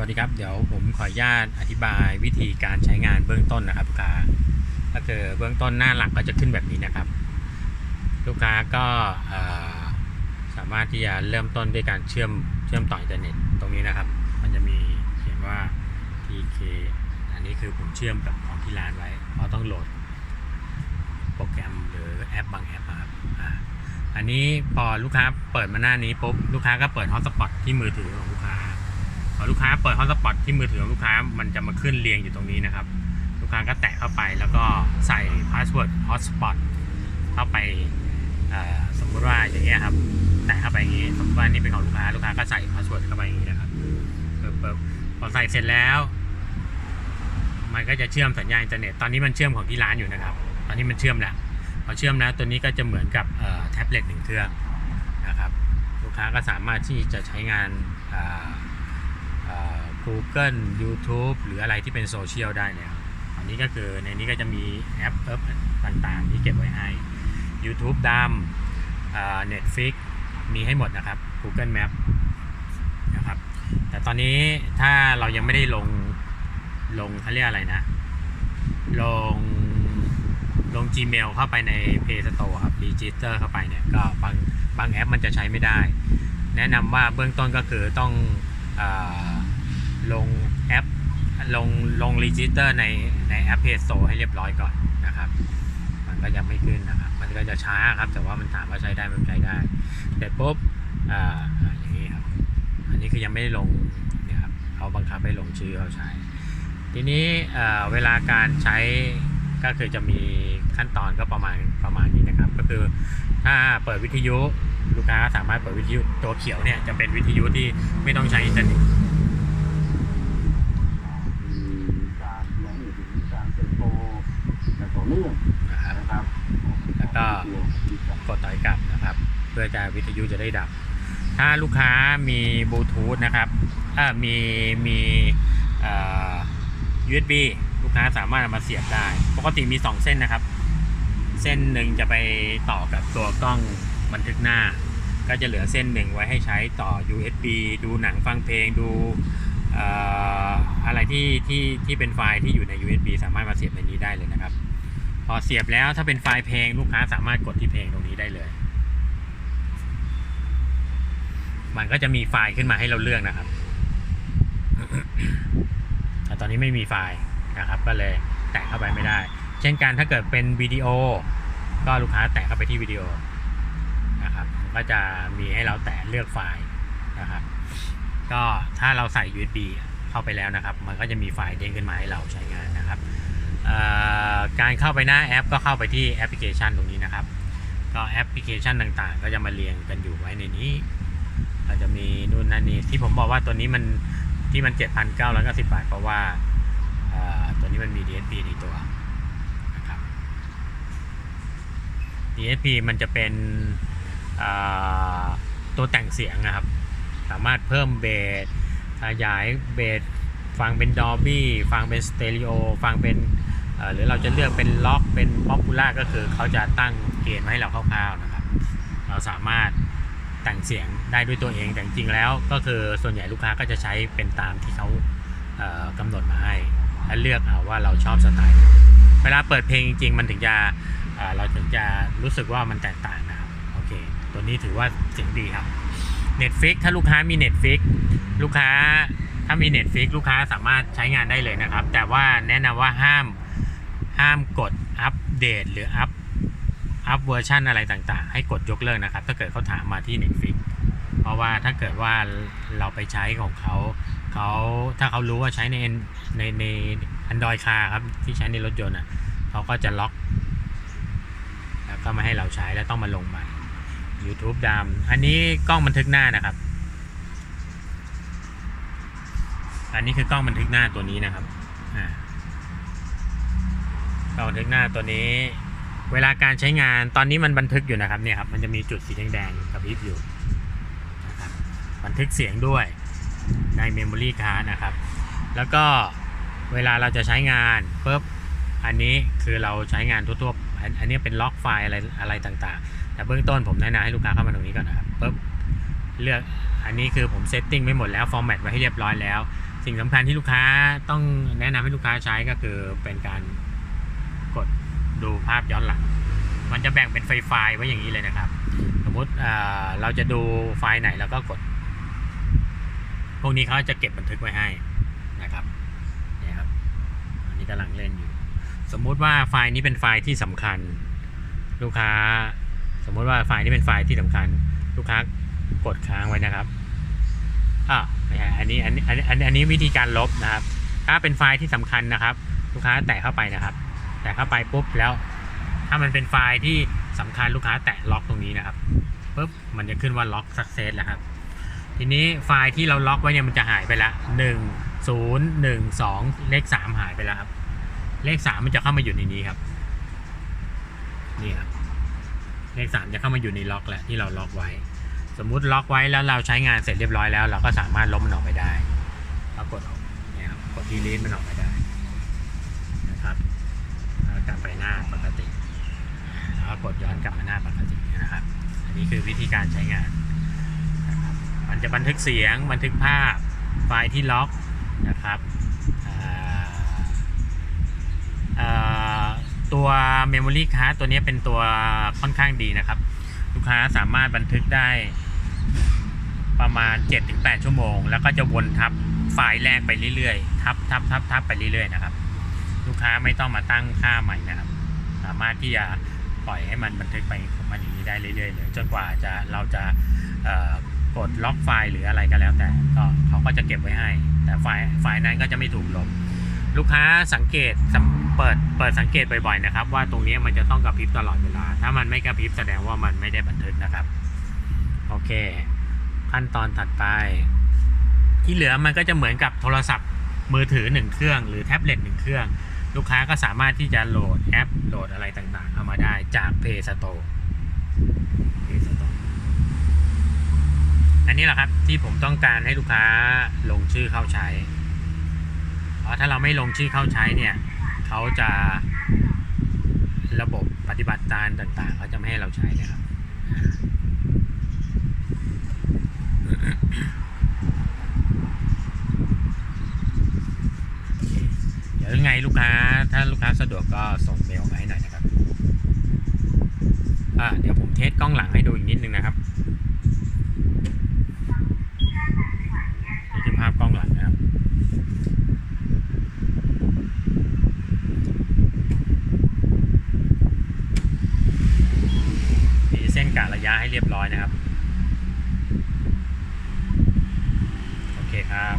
วัสดีครับ เดี๋ยวผมขออนุญาตอธิบายวิธีการใช้งานเบื้องต้นนะครับลูกค้าก็คือเบื้องต้นหน้าหลักก็จะขึ้นแบบนี้นะครับ ลูกค้าก็สามารถที่จะเริ่มต้นด้วยการเชื่อมเชื่อมต่ออินเทอร์เน็ตตรงนี้นะครับ มันจะมีเขียนว่า TK อันนี้คือผมเชื่อมกับของที่ร้านไว้เพราะต้องโหลดโปรแกรมหรือแอปบางแอปครับอันนี้พอลูกค้าเปิดมาหน้านี้ปุ๊บลูกค้าก็เปิดฮอตสปอตที่มือถือของลูกค้า ลูกค้าเปิดฮอตสปอตที่มือถือของลูกค้ามันจะมาขึ้นเรียงอยู่ตรงนี้นะครับ ลูกค้าก็แตะเข้าไปแล้วก็ใส่พาสเวิร์ดฮอตสปอตเข้าไปสมมติว่าอย่างเงี้ยครับแตะเข้าไปอย่างงี้สมมติว่านี่เป็นของลูกค้าลูกค้าก็ใส่พาสเวิร์ดเข้าไปอย่างงี้นะครับพอใส่เสร็จแล้ว มันก็จะเชื่อมสัญญาณอินเทอร์เน็ตตอนนี้มันเชื่อมของที่ร้านอยู่นะครับ ตอนนี้มันเชื่อมแล้วพอเชื่อมแล้วตัวนี้ก็จะเหมือนกับแท็บเล็ตหนึ่งเครื่องนะครับ ลูกค้าก็สามารถที่จะใช้งานอ Google YouTube หรืออะไรที่เป็นโซเชียลได้แล้วอันนี้ก็คือในนี้ก็จะมีแอปเอปต่างๆ ที่เก็บไว้ให้ YouTube ดำอ่า Netflix มีให้หมดนะครับ Google Map นะครับ แต่ตอนนี้ถ้าเรายังไม่ได้ลงลงเขาเรียกอะไรนะ ลงลง Gmail เข้าไปใน Play Store ครับ Register เข้าไปเนี่ย ก็บางบางแอปมันจะใช้ไม่ได้ แนะนำว่าเบื้องต้นก็คือต้อง ลงแอปลงลง Register ในในแอป Play Store ให้เรียบร้อยก่อนนะครับ มันก็ยังไม่ขึ้นนะครับ มันก็จะช้าครับ แต่ว่ามันถามว่าใช้ได้ไหมันใช้ได้แต่ปุ๊บอ่าอย่างนี้ครับ อันนี้คือยังไม่ได้ลงเนี่ยครับเขาบังคับให้ลงชื่อเขาใช้ ทีนี้เวลาการใช้ก็คือจะมีขั้นตอนก็ประมาณประมาณนี้นะครับ ก็คือถ้าเปิดวิทยุ ลูกค้าสามารถเปิดวิทยุตัวเขียวเนี่ยจะเป็นวิทยุที่ไม่ต้องใช้อินเทอร์เน็ตมีการลงถึงการเติบโตอย่างต่อเนื่องนะครับแล้วก็กดต่อยกลับนะครับ เพื่อจะวิทยุจะได้ดับ ถ้าลูกค้ามีบลูทูธนะครับถ้ามีมีอ่อ USB ลูกค้าสามารถเอามาเสียบได้ ปกติมี 2 เส้นนะครับ เส้นหนึ่งจะไปต่อกับตัวกล้อง บันทึกหน้า ก็จะเหลือเส้นหนึ่งไว้ให้ใช้ต่อ USB ดูหนังฟังเพลงดูอะไรที่ที่ที่เป็นไฟล์ที่อยู่ใน USB สามารถมาเสียบในนี้ได้เลยนะครับ พอเสียบแล้วถ้าเป็นไฟล์เพลงลูกค้าสามารถกดที่เพลงตรงนี้ได้เลย มันก็จะมีไฟล์ขึ้นมาให้เราเลือกนะครับแต่ตอนนี้ไม่มีไฟล์นะครับ ก็เลยแตะเข้าไปไม่ได้ เช่นกันถ้าเกิดเป็นวิดีโอ ก็ลูกค้าแตะเข้าไปที่วิดีโอ ก็จะมีให้เราแตะเลือกไฟล์นะครับ ก็ถ้าเราใส่ USB เข้าไปแล้วนะครับ มันก็จะมีไฟล์เด้งขึ้นมาให้เราใช้งานนะครับการเข้าไปหน้าแอปก็เข้าไปที่แอปพลิเคชันตรงนี้นะครับ ก็แอปพลิเคชันต่างๆ ก็จะมาเรียงกันอยู่ไว้ในนี้ก็จะมีนู่นนั่นนี่ที่ผมบอกว่าตัวนี้มันที่มัน 7,990 บาท เพราะว่าตัวนี้มันมี DSP ในตัวนะครับ DSP มันจะเป็น ตัวแต่งเสียงนะครับ สามารถเพิ่มเบสขยายเบสฟังเป็นดอบี้ฟังเป็นสเตอริโอฟังเป็นหรือเราจะเลือกเป็นล็อกเป็นป๊อปปูล่าก็คือเขาจะตั้งเกณฑ์มาให้เราคร่าวๆนะครับ เราสามารถแต่งเสียงได้ด้วยตัวเองแต่จริงๆแล้วก็คือส่วนใหญ่ลูกค้าก็จะใช้เป็นตามที่เขาเอ่อกำหนดมาให้และเลือกเอาว่าเราชอบสไตล์เวลาเปิดเพลงจริงๆมันถึงจะเราถึงจะรู้สึกว่ามันแตกต่าง นี้ถือว่าเสียงดีครับ Netflix ถ้าลูกค้ามี Netflix ลูกค้าถ้ามี Netflix ลูกค้าสามารถใช้งานได้เลยนะครับ แต่ว่าแนะนำว่าห้ามห้ามกดอัปเดตหรืออัปอัปเวอร์ชันอะไรต่างๆ ให้กดยกเลิกนะครับ ถ้าเกิดเขาถามมาที่ Netflix เพราะว่าถ้าเกิดว่าเราไปใช้ของเขาเขาถ้าเขารู้ว่าใช้ในในใน Android Car ครับที่ใช้ในรถยนต์อะเขาก็จะล็อก แล้วก็ไม่ให้เราใช้แล้วต้องมาลงใหม่ YouTube ดำอันนี้กล้องบันทึกหน้านะครับ อันนี้คือกล้องบันทึกหน้าตัวนี้นะครับกล้องบันทึกหน้าตัวนี้ เวลาการใช้งานตอนนี้มันบันทึกอยู่นะครับเนี่ยครับมันจะมีจุดสีแดงๆกระพริบอยู่นะครับบันทึกเสียงด้วยใน Memory Card นะครับ แล้วก็เวลาเราจะใช้งานปุ๊บอันนี้คือเราใช้งานทั่วๆอันนี้เป็นล็อกไฟล์อะไรอะไรต่างๆ แต่เบื้องต้นผมแนะนำให้ลูกค้าเข้ามาตรงนี้ก่อนนะครับปุ๊บเลือกอันนี้คือผมเซตติ้งไว้หมดแล้วฟอร์แมตไว้ให้เรียบร้อยแล้ว สิ่งสำคัญที่ลูกค้าต้องแนะนำให้ลูกค้าใช้ก็คือเป็นการกดดูภาพย้อนหลัง มันจะแบ่งเป็นไฟล์ไฟล์ไว้อย่างนี้เลยนะครับ สมมติอ่าเราจะดูไฟล์ไหนเราก็กด พวกนี้เขาจะเก็บบันทึกไว้ให้นะครับนี่ครับอันนี้กำลังเล่นอยู่ สมมุติว่าไฟล์นี้เป็นไฟล์ที่สำคัญ ลูกค้า สมมติว่าไฟล์นี้เป็นไฟล์ที่สำคัญลูกค้ากดค้างไว้นะครับอ่าอันนี้อันนี้อันนี้อันนี้วิธีการลบนะครับ ถ้าเป็นไฟล์ที่สำคัญนะครับ ลูกค้าแตะเข้าไปนะครับ แตะเข้าไปปุ๊บแล้ว ถ้ามันเป็นไฟล์ที่สำคัญลูกค้าแตะล็อกตรงนี้นะครับปุ๊บมันจะขึ้นว่าล็อกสักเซสแล้วครับ ทีนี้ไฟล์ที่เราล็อกไว้เนี่ยมันจะหายไปละหนึ่งศูนย์หนึ่งสองเลขสามหายไปแล้วครับ เลขสามมันจะเข้ามาอยู่ในนี้ครับ นี่ครับ เลขสามจะเข้ามาอยู่ในล็อกแหละที่เราล็อกไว้ สมมุติล็อกไว้แล้วเราใช้งานเสร็จเรียบร้อยแล้ว เราก็สามารถลบมันออกไปได้เรากดออกเนี่ยครับกด delete มันออกไปได้นะครับกลับไปหน้าปกติแล้วกดย้อนกลับมาหน้าปกตินะครับ อันนี้คือวิธีการใช้งานมันจะบันทึกเสียงบันทึกภาพไฟล์ที่ล็อกนะครับ ตัว Memory Card ตัวนี้เป็นตัวค่อนข้างดีนะครับ ลูกค้าสามารถบันทึกได้ประมาณ 7-8 ชั่วโมง แล้วก็จะวนทับไฟล์แรกไปเรื่อยๆ ทับทับทับทับไปเรื่อยๆนะครับ ลูกค้าไม่ต้องมาตั้งค่าใหม่นะครับ สามารถที่จะปล่อยให้มันบันทึกไปของมันอย่างนี้ได้เรื่อยๆเลยจนกว่าจะเราจะกดล็อกไฟล์หรืออะไรก็แล้วแต่ก็เขาก็จะเก็บไว้ให้ แต่ไฟล์ไฟล์นั้นก็จะไม่ถูกลบ ลูกค้าสังเกตเปิดเปิดสังเกตบ่อยๆนะครับ ว่าตรงนี้มันจะต้องกระพริบตลอดเวลา ถ้ามันไม่กระพริบแสดงว่ามันไม่ได้บันทึกนะครับ โอเค ขั้นตอนถัดไป ที่เหลือมันก็จะเหมือนกับโทรศัพท์มือถือหนึ่งเครื่อง หรือแท็บเล็ตหนึ่งเครื่อง ลูกค้าก็สามารถที่จะโหลดแอปโหลดอะไรต่างๆ เข้ามาได้จาก Play Store Play Store อันนี้แหละครับที่ผมต้องการให้ลูกค้าลงชื่อเข้าใช้ ถ้าเราไม่ลงชื่อเข้าใช้เนี่ยเขาจะระบบปฏิบัติการต่างๆเขาจะไม่ให้เราใช้นะครับเดี๋ยวยังไงลูกค้าถ้าลูกค้าสะดวกก็ส่งเมลมาให้หน่อยนะครับอ่าเดี๋ยวผมเทสกล้องหลังให้ดูอีกนิดนึงนะครับนี่คือภาพกล้องหลังนะครับ มีเส้นกะระ ยะให้เรียบร้อยนะครับ โอเคครับ